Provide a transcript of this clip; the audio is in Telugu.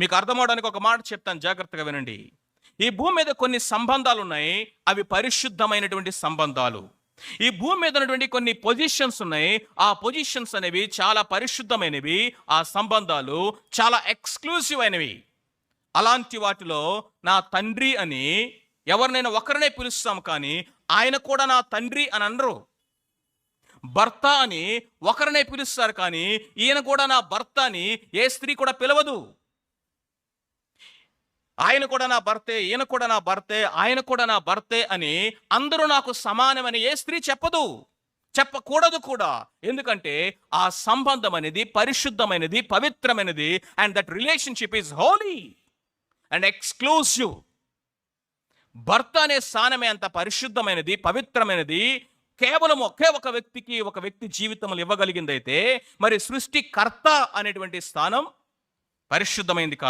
మీకు అర్థమవడానికి ఒక మాట చెప్తాను జాగ్రత్తగా వినండి. ఈ భూమి మీద కొన్ని సంబంధాలు ఉన్నాయి అవి పరిశుద్ధమైనటువంటి సంబంధాలు. ఈ భూమి మీద ఉన్నటువంటి కొన్ని పొజిషన్స్ ఉన్నాయి ఆ పొజిషన్స్ అనేవి చాలా పరిశుద్ధమైనవి ఆ సంబంధాలు చాలా ఎక్స్క్లూసివ్ అయినవి. అలాంటి వాటిలో నా తండ్రి అని ఎవరినైనా ఒకరినే పిలుస్తాం కానీ ఆయన కూడా నా తండ్రి అని అనరు. భర్త అని ఒకరినే పిలుస్తారు కానీ ఈయన కూడా నా భర్త అని ఏ స్త్రీ కూడా పిలవదు. ఆయన కూడా నా భర్తే ఈయన కూడా నా భర్తే ఆయన కూడా నా భర్తే అని అందరూ నాకు సమానమని ఏ స్త్రీ చెప్పదు. చెప్పకూడదు కూడా. ఎందుకంటే ఆ సంబంధం అనేది పరిశుద్ధమైనది పవిత్రమైనది and that relationship is holy and exclusive భర్త అనే స్థానమే అంత పరిశుద్ధమైనది పవిత్రమైనది. కేవలం ఒకే ఒక వ్యక్తికి ఒక వ్యక్తి జీవితంలో ఇవ్వగలిగిందైతే మరి సృష్టికర్త అనేటువంటి స్థానం పరిశుద్ధమైంది కాదు.